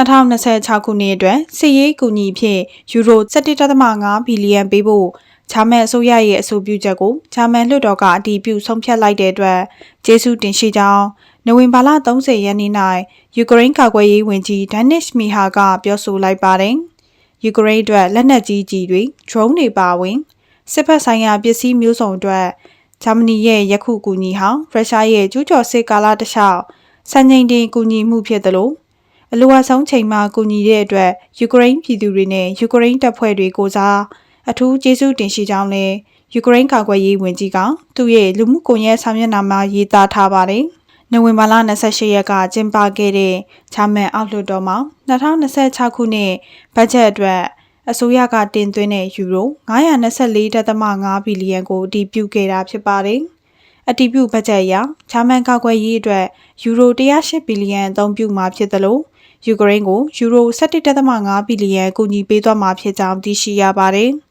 2026ခုနှစ်အတွက်စစ်ရေးကူညီဖြင့်ယူရို17.5ဘီလီယံပေးဖို့ဂျာမန်အစိုးရရဲ့အဆိုပြုချက်ကိုဂျာမန်လွှတ်တော်ကအတည်ပြုဆုံးဖြတ်လိုက်တဲ့အတွက်ကျေးဇူးတင်ရှိကြောင်းနိုဝင်ဘာလ30ရက်နေ့၌ယူကရိန်းကာကွယ်ရေးဝန်ကြီးဒန်နစ်မီဟာကပြောဆိုလိုက်ပါတယ်။ယူကရိန်းအတွက်လက်နက်ကြီးကြီးတွေ drone တွေပါဝင်စစ်ဖက်ဆိုင်ရာပစ္စည်းမျိုးစုံအတွက်ဂျာမနီရဲ့ယခုကူညီဟာရုရှားရဲ့ကျူးကျော်စစ်ကာလတခြားစံချိန်တင်ကူညီမှုဖြစ်သလို အလိုအဆုံးချိန်မှာကူညီတဲ့အတွက်ယူကရိန်းပြည်သူတွေနဲ့ယူကရိန်းတပ်ဖွဲ့တွေကိုစားအထူးကျေးဇူးတင်ရှိကြောင်းလည်းယူကရိန်းကာကွယ်ရေးဝန်ကြီးကသူ့ရဲ့လူမှုကွန်ရက်စာမျက်နှာမှာရေးသားထားပါတယ်။နိုဝင်ဘာလ28ရက်ကကျင်းပခဲ့တဲ့ဂျာမန်အောက်လွှတ်တော်မှာ2026ခုနှစ်ဘတ်ဂျက်အတွက်အစိုးရကတင်သွင်းတဲ့ယူရို924.5ဘီလီယံကိုအတည်ပြုခဲ့တာဖြစ်ပါတယ်။အတည်ပြုဘတ်ဂျက်အရဂျာမန်ကာကွယ်ရေးအတွက်ယူရို108ဘီလီယံအသုံးပြုမှာဖြစ်သလို ယူကရိန်းကိုယူရို17.5ဘီလီယံကူညီပေးသွားမှာဖြစ်ကြောင်းသိရှိရပါတယ်။